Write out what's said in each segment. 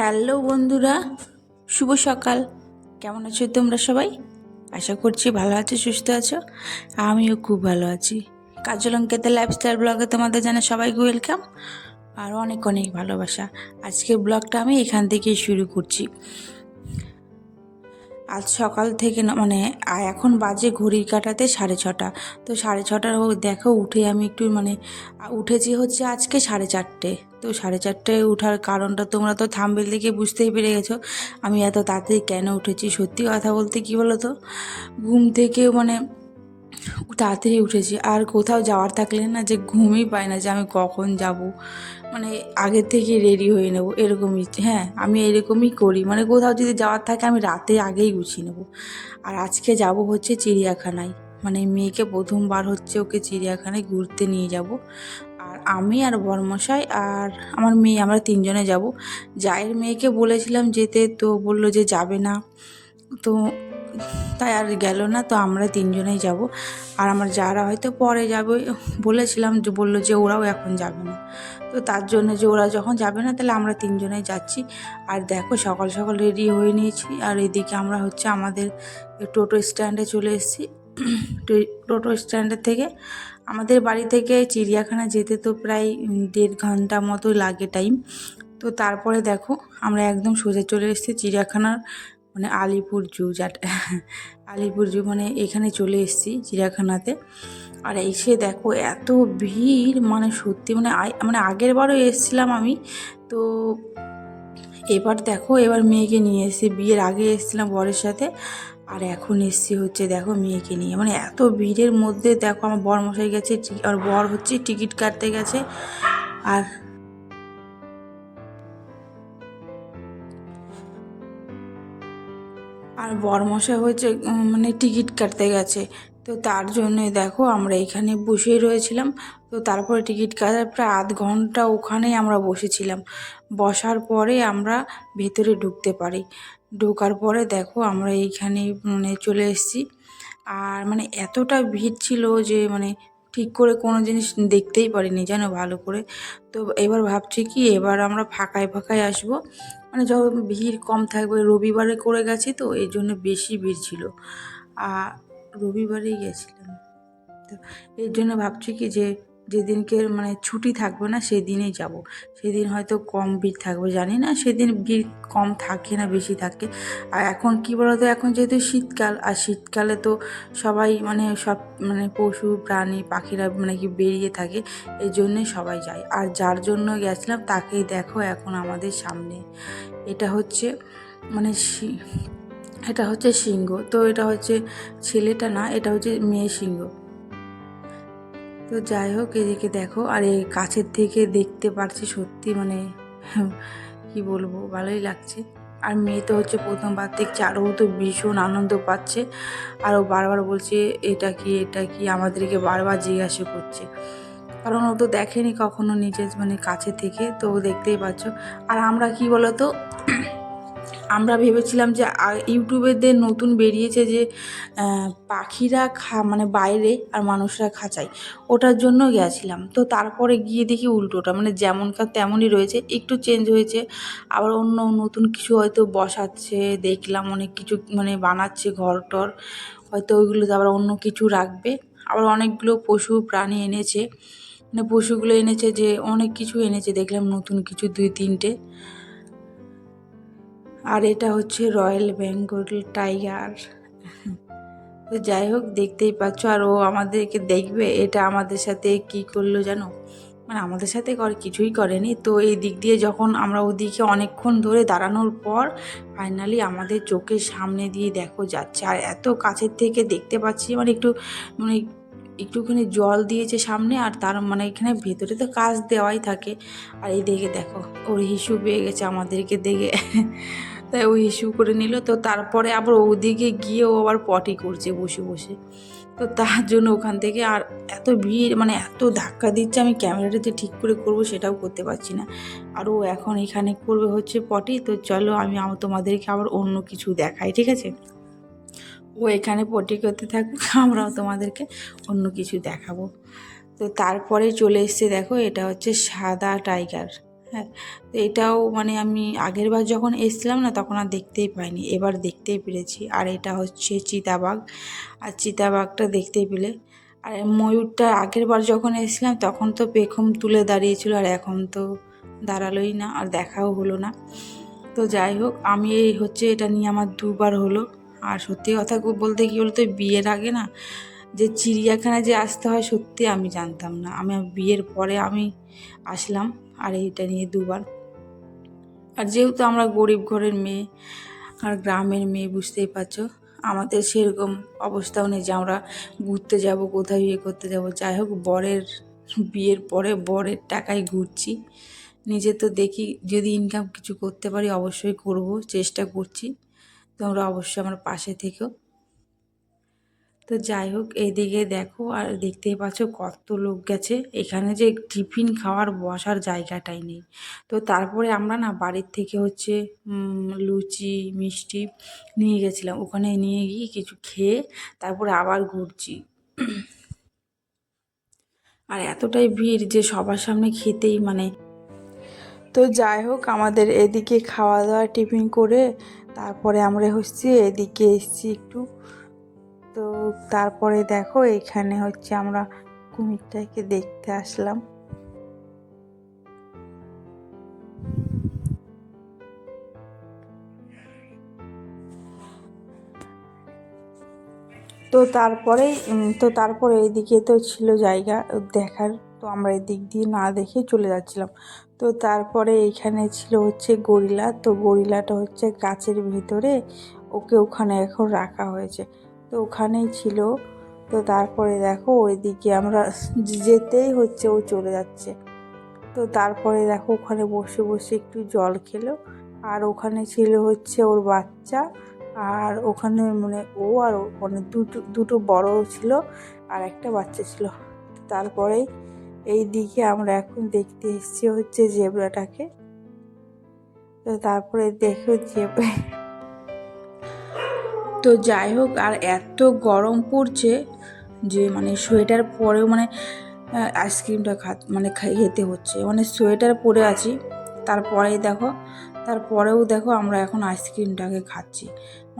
Hello বন্ধুরা, শুভ সকাল। কেমন আছো তোমরা সবাই? আশা করছি ভালো আছো, সুস্থ আছো। আমিও খুব ভালো আছি। কাজল অঙ্কেতে লাইফস্টাইল ব্লগে তোমাদের জানা সবাইকে ওয়েলকাম আর অনেক অনেক ভালোবাসা। আজকের ব্লগটা আমি এখান থেকেই শুরু করছি। আজ সকাল থেকে মানে এখন বাজে ঘড়ির কাটাতে সাড়ে ছটা। তো সাড়ে ছটার হোক দেখো, উঠে আমি একটু মানে উঠেছি হচ্ছে আজকে সাড়ে চারটে। তো সাড়ে চারটায় ওঠার কারণটা তোমরা তো থাম্বেল দেখে বুঝতেই পেরে গেছো। আমি এত তাড়াতাড়ি কেন উঠেছি? সত্যি কথা বলতে কী বলো তো ঘুম থেকে মানে তাড়াতাড়ি উঠেছি। আর কোথাও যাওয়ার থাকলে না যে ঘুমই পায় না যে আমি কখন যাব। মানে আগের থেকে রেডি হয়ে নেব, এরকমই। হ্যাঁ আমি এরকমই করি। মানে কোথাও যদি যাওয়ার থাকে আমি রাতে আগেই গুছিয়ে নেব। আর আজকে যাব হচ্ছে চিড়িয়াখানায়। মানে মেয়েকে প্রথমবার হচ্ছে ওকে চিড়িয়াখানায় ঘুরতে নিয়ে যাব। আর আমি আর বরমশাই আর আমার মেয়ে, আমরা তিনজনে যাব। জায়ের মেয়েকে বলেছিলাম যেতে, তো বলল যে যাবে না। তো তাই আর গেল না, তো আমরা তিনজনেই যাব। আর আমার যারা হয়তো পরে যাবে, বলেছিলাম যে, বলল যে ওরাও এখন যাবে না। তো তার জন্য যে ওরা যখন যাবে না, তাহলে আমরা তিনজনেই যাচ্ছি। আর দেখো, সকাল সকাল রেডি হয়ে নিয়েছি। আর এদিকে আমরা হচ্ছে আমাদের টোটো স্ট্যান্ডে চলে এসেছি। টোটো স্ট্যান্ডের থেকে আমাদের বাড়ি থেকে চিড়িয়াখানা যেতে তো প্রায় দেড় ঘণ্টা মতো লাগে টাইম তো তারপরে দেখো, আমরা একদম সোজা চলে এসেছি চিড়িয়াখানার মানে আলিপুর জু যাটা, আলিপুর জু মানে এখানে চলে এসেছি চিড়িয়াখানাতে। আর এসে দেখো এত ভিড় মানে সত্যি মানে মানে আগের বারও এসেছিলাম আমি। তো এবার দেখো, এবার মেয়েকে নিয়ে এসেছি, বিয়ের আগে এসেছিলাম বরের সাথে। আর এখন এসছি হচ্ছে দেখো মেয়েকে নিয়ে। মানে এত ভিড়ের মধ্যে দেখো আমার বর মশাই গেছে আর বর হচ্ছে টিকিট কাটতে গেছে। আর আর বরমশাই হচ্ছে উম, মানে টিকিট কাটতে গেছে। তো তার জন্যই দেখো আমরা এখানে বসেই রয়েছিলাম। তো তারপরে টিকিট কাটার প্রায় আধ ঘণ্টা ওখানেই আমরা বসেছিলাম। বসার পরে আমরা ভেতরে ঢুকতে পারি। ঢোকার পরে দেখো আমরা এইখানে মানে চলে এসেছি। আর মানে এতটা ভিড় ছিল যে মানে ঠিক করে কোনো জিনিস দেখতেই পারিনি জানো ভালো করে। তো এবার ভাবছি কি এবার আমরা ফাঁকায় ফাঁকায় আসব। মানে যখন ভিড় কম থাকবে, রবিবারে করে গেছি তো এই জন্য বেশি ভিড় ছিল। আর রবিবারেই গেছিলাম। তো এর জন্য ভাবছি কি যে যেদিনকে মানে ছুটি থাকবে না, সেদিনেই যাব। সেদিন হয়তো কম ভিড় থাকবে, জানি না। সেদিন ভিড় কম থাকে না, বেশি থাকে। আর এখন কি বলতো, এখন যেহেতু শীতকাল, আর শীতকালে তো সবাই মানে সব মানে পশু, প্রাণী, পাখিরা মানে কি বেরিয়ে থাকে, এই জন্যে সবাই যায়। আর যার জন্য গেছিলাম, তাকেই দেখো এখন আমাদের সামনে। এটা হচ্ছে মানে এটা হচ্ছে সিংহ। তো এটা হচ্ছে ছেলেটা না, এটা হচ্ছে মেয়ে সিংহ। তো যাই হোক, এদিকে দেখো, আর এই কাছের থেকে দেখতে পারছি সত্যি মানে কি বলব, ভালোই লাগছে। আর মেয়ে তো হচ্ছে প্রথমবার দেখছে আরও তো ভীষণ আনন্দ পাচ্ছে। আর ও বারবার বলছে, এটা কি এটা কি? আমাদেরকে বারবার জিজ্ঞাসা করছে। কারণ ও তো দেখেনি কখনো নিজের মানে কাছে থেকে, তো দেখতেই পাচ্ছ। আর আমরা কি বলতো আমরা ভেবেছিলাম যে, আ- ইউটিউবেদের নতুন বেরিয়েছে যে পাখিরা খা মানে বাইরে আর মানুষরা খাঁচায়। ওটার জন্য গেছিলাম। তো তারপরে গিয়ে দেখি উল্টোটা মানে যেমনকার তেমনই রয়েছে। একটু চেঞ্জ হয়েছে। আবার অন্য নতুন কিছু হয়তো বসাচ্ছে, দেখলাম অনেক কিছু মানে বানাচ্ছে ঘর টর। হয়তো ওইগুলোতে আবার অন্য কিছু রাখবে। আবার অনেকগুলো পশু প্রাণী এনেছে। মানে পশুগুলো এনেছে যে, অনেক কিছু এনেছে। দেখলাম নতুন কিছু দুই, তিনটে। আর এটা হচ্ছে রয়্যাল বেঙ্গল টাইগার। তো যাই হোক, দেখতেই পাচ্ছ, আর ও আমাদেরকে দেখবে, এটা আমাদের সাথে কি করল জানো? মানে আমাদের সাথে করে কিছুই করেনি। তো এই দিক দিয়ে যখন আমরা ওদিকে অনেকক্ষণ ধরে দাঁড়ানোর পর ফাইনালি আমাদের চোখের সামনে দিয়ে দেখো যাচ্ছে। আর এত কাছের থেকে দেখতে পাচ্ছি মানে একটু মানে একটুখানি জল দিয়েছে সামনে আর তার মানে এখানে ভেতরে তো কাজ দেওয়াই থাকে। আর এই দেখে দেখো, ওর হিসু পেয়ে গেছে আমাদেরকে দেখে। তাই ও ইস্যু করে নিল। তো তারপরে আবার ওদিকে গিয়ে ও আবার পটি করছে বসে বসে। তো তার জন্য ওখান থেকে আর এত ভিড় মানে এত ধাক্কা দিচ্ছে, আমি ক্যামেরাটা যে ঠিক করে করব সেটাও করতে পারছি না। আর ও এখন এখানে করবে হচ্ছে পটি। তো চলো আম- তোমাদেরকে আবার অন্য কিছু দেখাই, ঠিক আছে? ও এখানে পটি করতে থাকুক, আমরাও তোমাদেরকে অন্য কিছু দেখাবো। তো তারপরে চলে এসছে, দেখো এটা হচ্ছে সাদা টাইগার। হ্যাঁ তো এটাও মানে আমি আগের বার যখন এসছিলাম না, তখন আর দেখতেই পাইনি, এবার দেখতেই পেরেছি। আর এটা হচ্ছে চিতাবাঘ, আর চিতাবাঘটা দেখতেই পেলে। আর ময়ূরটা আগের বার যখন এসেছিলাম, তখন তো পেখম তুলে দাঁড়িয়েছিল, আর এখন তো দাঁড়ালোই না, আর দেখাও হলো না। তো যাই হোক, আমি এই হচ্ছে এটা নিয়ে আমার দুবার হলো। আর সত্যি কথা বলতে কি বলতো, বিয়ের আগে না যে চিড়িয়াখানায় যে আসতে হয় সত্যি আমি জানতাম না। আমি বিয়ের পরে আমি আসলাম আর এইটা নিয়ে দুবার। আর যেহেতু আমরা গরিব ঘরের মেয়ে, আর গ্রামের মেয়ে, বুঝতেই পারছ, আমাদের সেরকম অবস্থাও নেই যে আমরা ঘুরতে যাব কোথায় ইয়ে করতে যাব। যাই হোক, বরের বিয়ের পরে বরের টাকায় ঘুরছি। নিজে তো দেখি যদি ইনকাম কিছু করতে পারি অবশ্যই করব, চেষ্টা করছি। তোমরা অবশ্যই আমার পাশে থেকেও তো যাই হোক এইদিকে দেখো আর দেখতেই পাচ্ছ কত লোক গেছে। এখানে যে টিফিন খাওয়ার বসার জায়গাটাই নেই। তো তারপরে আমরা না বাড়ির থেকে হচ্ছে লুচি, মিষ্টি নিয়ে গেছিলাম। ওখানে নিয়ে গিয়ে কিছু খেয়ে তারপরে আবার ঘুরছি। আর এতটাই ভিড় যে সবার সামনে খেতেই মানে তো যাই হোক, আমাদের এদিকে খাওয়া দাওয়া টিফিন করে তারপরে আমরা হচ্ছে এদিকে এসছি একটু। তো তারপরে দেখো এখানে হচ্ছে আমরা কুমিরটাকে দেখতে আসলাম। তো তারপরে তো তারপরে এদিকে তো ছিল জায়গা দেখার, তো আমরা এদিক দিয়ে না দেখে চলে যাচ্ছিলাম। তো তারপরে এইখানে ছিল হচ্ছে গরিলা। তো গরিলাটা হচ্ছে গাছের ভিতরে ওকে ওখানে এখন রাখা হয়েছে। তো ওখানেই ছিল। তো তারপরে দেখো ওইদিকে আমরা যেতেই হচ্ছে ও চলে যাচ্ছে। তো তারপরে দেখো ওখানে বসে বসে একটু জল খেলো। আর ওখানে ছিল হচ্ছে ওর বাচ্চা। আর ওখানে মানে ও আর মানে দুটো দুটো বড় ছিল আর একটা বাচ্চা ছিল। তারপরেই এই দিকে আমরা এখন দেখতে এসেছি হচ্ছে জেবরাটাকে। তো তারপরে দেখো জেব্রা। তো যাই হোক, আর এত গরম পড়ছে যে মানে সোয়েটার পরেও মানে আইসক্রিমটা খা মানে খেতে হচ্ছে। মানে সোয়েটার পরে আছি, তারপরেই দেখো, তারপরেও দেখো আমরা এখন আইসক্রিমটাকে খাচ্ছি।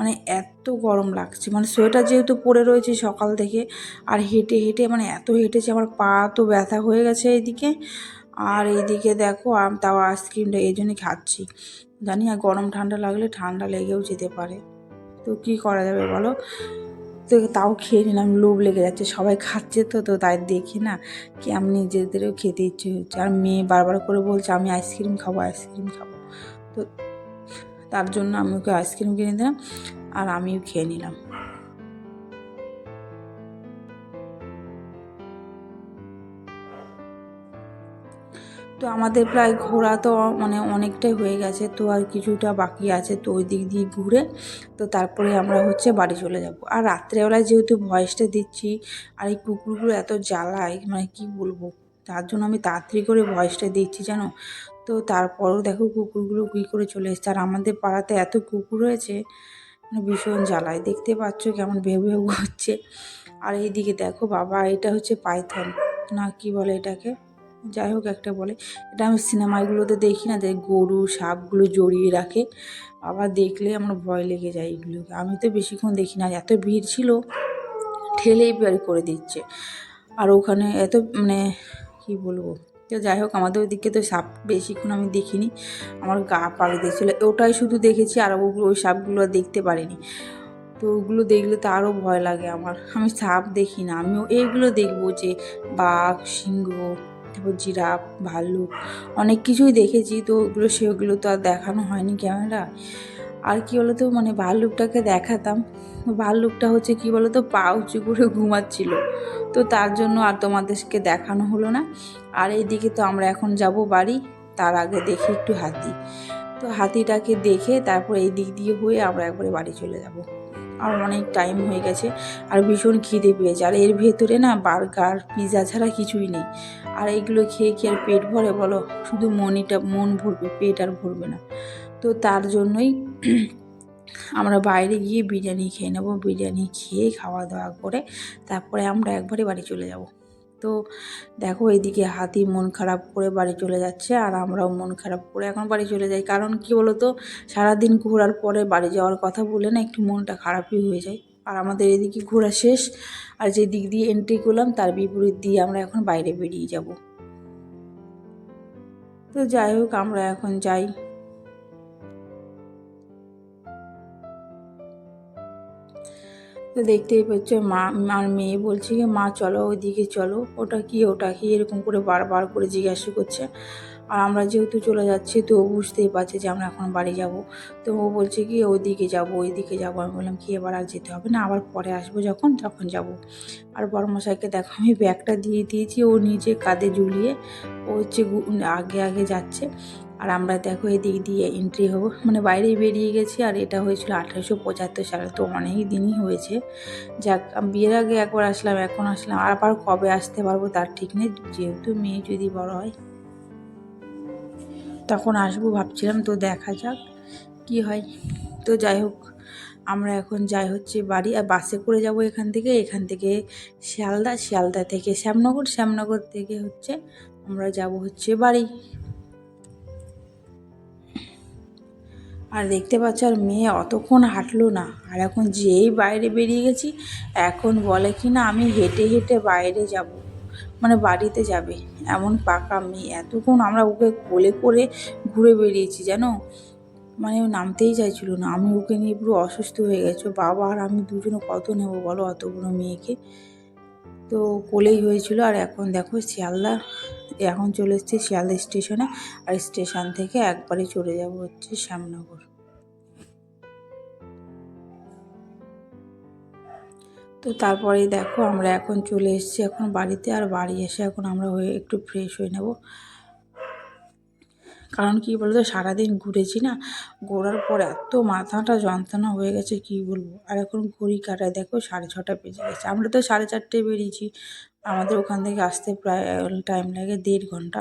মানে এত গরম লাগছে। মানে সোয়েটার যেহেতু পরে রয়েছে সকাল থেকে, আর হেঁটে হেঁটে মানে এত হেঁটেছে, আমার পা তো ব্যথা হয়ে গেছে এইদিকে আর এইদিকে দেখো, আম তাও আইসক্রিমটা এই জন্যই খাচ্ছি। জানি আর গরম ঠান্ডা লাগলে ঠান্ডা লেগেও যেতে পারে। তো কী করা যাবে বলো? তো তাও খেয়ে নিলাম, লোভ লেগে যাচ্ছে। সবাই খাচ্ছে তো তো তাই দেখি না কি আমি নিজেদেরও খেতে ইচ্ছে হচ্ছে। আর মেয়ে বারবার করে বলছে, আমি আইসক্রিম খাব আইসক্রিম খাব। তো তার জন্য আমি ওকে আইসক্রিম কিনে দিলাম আর আমিও খেয়ে নিলাম। তো আমাদের প্রায় ঘোরা তো মানে অনেকটাই হয়ে গেছে, তো আর কিছুটা বাকি আছে তো ওই দিক দিয়ে ঘুরে তো তারপরে আমরা হচ্ছে বাড়ি চলে যাব। আর রাত্রেবেলায় যেহেতু ভয়েসটা দিচ্ছি আর এই কুকুরগুলো এত জ্বালায় মানে কি বলব? তার জন্য আমি তাড়াতাড়ি করে ভয়েসটা দিচ্ছি জানো? তো তারপরও দেখো কুকুরগুলো কী করে চলে এসছে। আর আমাদের পাড়াতে এত কুকুর রয়েছে মানে ভীষণ জ্বালায়। দেখতে পাচ্ছ কেমন ভেউ ভেউ হচ্ছে আর এইদিকে দেখো বাবা, এটা হচ্ছে পাইথন। না, কি বলে এটাকে? যাই হোক একটা বলে। এটা আমি সিনেমাগুলোতে দেখি না, যে গরু, সাপগুলো জড়িয়ে রাখে। আবার দেখলে আমার ভয় লেগে যায় এগুলোকে। আমি তো বেশিক্ষণ দেখি না, এত ভিড় ছিল, ঠেলেই বের করে দিচ্ছে। আর ওখানে এত মানে কি বলব? তো যাই হোক, আমাদের ওইদিকে তো সাপ বেশিক্ষণ আমি দেখিনি। আমার গা পাক দিয়েছিলো ওটাই শুধু দেখেছি, আর ওগুলো ওই সাপগুলো দেখতে পারিনি। তো ওগুলো দেখলে তো আরও ভয় লাগে আমার। আমি সাপ দেখি না। আমিও এইগুলো দেখব যে বাঘ, সিংহ, তারপর জিরাফ, ভাল্লুক, অনেক কিছুই দেখেছি। তো ওগুলো সেগুলো তো আর দেখানো হয়নি ক্যামেরা আর কি বলতো মানে ভাল্লুকটাকে দেখাতাম। ভাল্লুকটা হচ্ছে কি বলতো পা উঁচু করে ঘুমাচ্ছিল। তো তার জন্য আর তোমাদেরকে দেখানো হলো না। আর এইদিকে তো আমরা এখন যাব বাড়ি, তার আগে দেখি একটু হাতি। তো হাতিটাকে দেখে তারপর এই দিক দিয়ে হয়ে আমরা একবারে বাড়ি চলে যাব। আর অনেক টাইম হয়ে গেছে, আর ভীষণ খিদে পেয়েছে। আর এর ভেতরে না, বার্গার, পিৎজা ছাড়া কিছুই নেই। আর এইগুলো খেয়ে কি আর পেট ভরে বলো? শুধু মনিটা, মন ভরবে, পেট আর ভরবে না। তো তার জন্যই আমরা বাইরে গিয়ে বিরিয়ানি খেয়ে নেব। বিরিয়ানি খেয়ে খাওয়া দাওয়া করে তারপরে আমরা একবারে বাড়ি চলে যাব। তো দেখো এইদিকে হাতি মন খারাপ করে বাড়ি চলে যাচ্ছে আর আমরাও মন খারাপ করে এখন বাড়ি চলে যাই। কারণ কি বলতো? সারাদিন ঘোরার পরে বাড়ি যাওয়ার কথা বলে না একটু মনটা খারাপই হয়ে যায়। আর আমাদের এদিকে ঘোরা শেষ আর যে দিক দিয়ে এন্ট্রি করলাম তার বিপরীত দিয়ে আমরা এখন বাইরে বেরিয়ে যাব। তো যাই হোক, আমরা এখন যাই। তো দেখতেই পাচ্ছ, মা, আর মেয়ে বলছে কি, মা, চলো ওইদিকে চলো। ওটা কি ওটা কি, এরকম করে বারবার করে জিজ্ঞাসা করছে। আর আমরা যেহেতু চলে যাচ্ছি, তো ও বুঝতেই পারছে যে আমরা এখন বাড়ি যাব। তো ও বলছে কি, ওইদিকে যাব ওইদিকে যাব। আমি বললাম, কি এবার আর যেতে হবে না? আবার পরে আসব যখন, তখন যাব। আর বড়মশাইকে দেখো, আমি ব্যাগটা দিয়ে দিয়েছি, ও নিজে কাঁধে ঝুলিয়ে, ও হচ্ছে আগে আগে যাচ্ছে। আর আমরা দেখো এদিক দিয়ে এন্ট্রি হব। মানে বাইরে বেরিয়ে গেছি আর এটা হয়েছিল আঠারোশো পঁচাত্তর সালে, তো অনেক দিনই হয়েছে। যাক বিয়ের আগে একবার আসলাম, এখন আসলাম। আর আবার কবে আসতে পারব তার ঠিক নেই, যেহেতু মেয়ে যদি বড় হয়। তখন আসব ভাবছিলাম, তো দেখা যাক কি হয়। তো যাই হোক, আমরা এখন যাই হচ্ছে বাড়ি, আর বাসে করে যাব এখান থেকে। এখান থেকে শিয়ালদা শিয়ালদা থেকে শ্যামনগর শ্যামনগর থেকে হচ্ছে আমরা যাব হচ্ছে বাড়ি। আর দেখতে পাচ্ছ আর মেয়ে অতক্ষণ হাঁটলো না। আর এখন যেই বাইরে বেরিয়ে গেছি, এখন বলে কি না, আমি হেঁটে হেঁটে বাইরে যাব মানে বাড়িতে যাবে। এমন পাকা মেয়ে। এতক্ষণ আমরা ওকে কোলে করে ঘুরে বেরিয়েছি, জানো? মানে ও নামতেই চাইছিল না। আমি ওকে নিয়ে পুরো অসুস্থ হয়ে গেছো। বাবা, আর আমি দুজনে কত নেব বলো, অত মেয়েকে? তো কোলেই হয়েছিল। আর এখন দেখো শিয়ালদা এখন চলে এসেছি শিয়ালদা স্টেশনে, আর স্টেশন থেকে একবারে চলে যাব হচ্ছে শ্যামনগর। তো তারপরেই দেখো আমরা এখন চলে এসেছি এখন বাড়িতে, আর বাড়ি এসে এখন আমরা হয়ে একটু ফ্রেশ হয়ে নেব। কারণ কি বলতো, সারাদিন ঘুরেছি না, ঘোরার পর এত মাথাটা যন্ত্রণা হয়ে গেছে, কি বলব? আর এখন ঘড়ি কাটায় দেখো, সাড়ে ছটা বেজে গেছে। আমরা তো সাড়ে চারটেয় বেরিয়েছি। আমাদের ওখান থেকে আসতে প্রায় টাইম লাগে দেড় ঘণ্টা।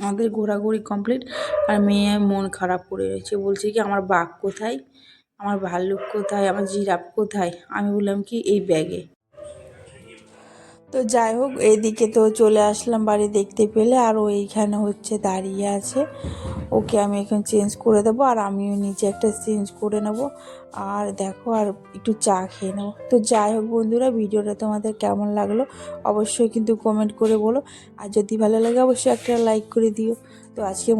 আমাদের ঘোরাঘুরি কমপ্লিট আর মেয়ে মন খারাপ করে রয়েছে। বলছে কি, আমার বাঘ কোথায়? আমার ভাল্লুক কোথায়? আমার জিরাফ কোথায়? আমি বললাম কি, এই ব্যাগে তো যাই হোক, এদিকে তো চলে আসলাম বাড়ি দেখতে পেলে, আর ও এইখানে হচ্ছে দাঁড়িয়ে আছে। ওকে আমি এখন চেঞ্জ করে দেবো, আর আমিও নিচে একটা চেঞ্জ করে নেব। আর দেখো, আর একটু চা খেয়ে নেব। তো যাই হোক বন্ধুরা, ভিডিওটা তোমাদের কেমন লাগল অবশ্যই কিন্তু কমেন্ট করে বলো। আর যদি ভালো লাগে, অবশ্যই একটা লাইক করে দিও। তো আজকে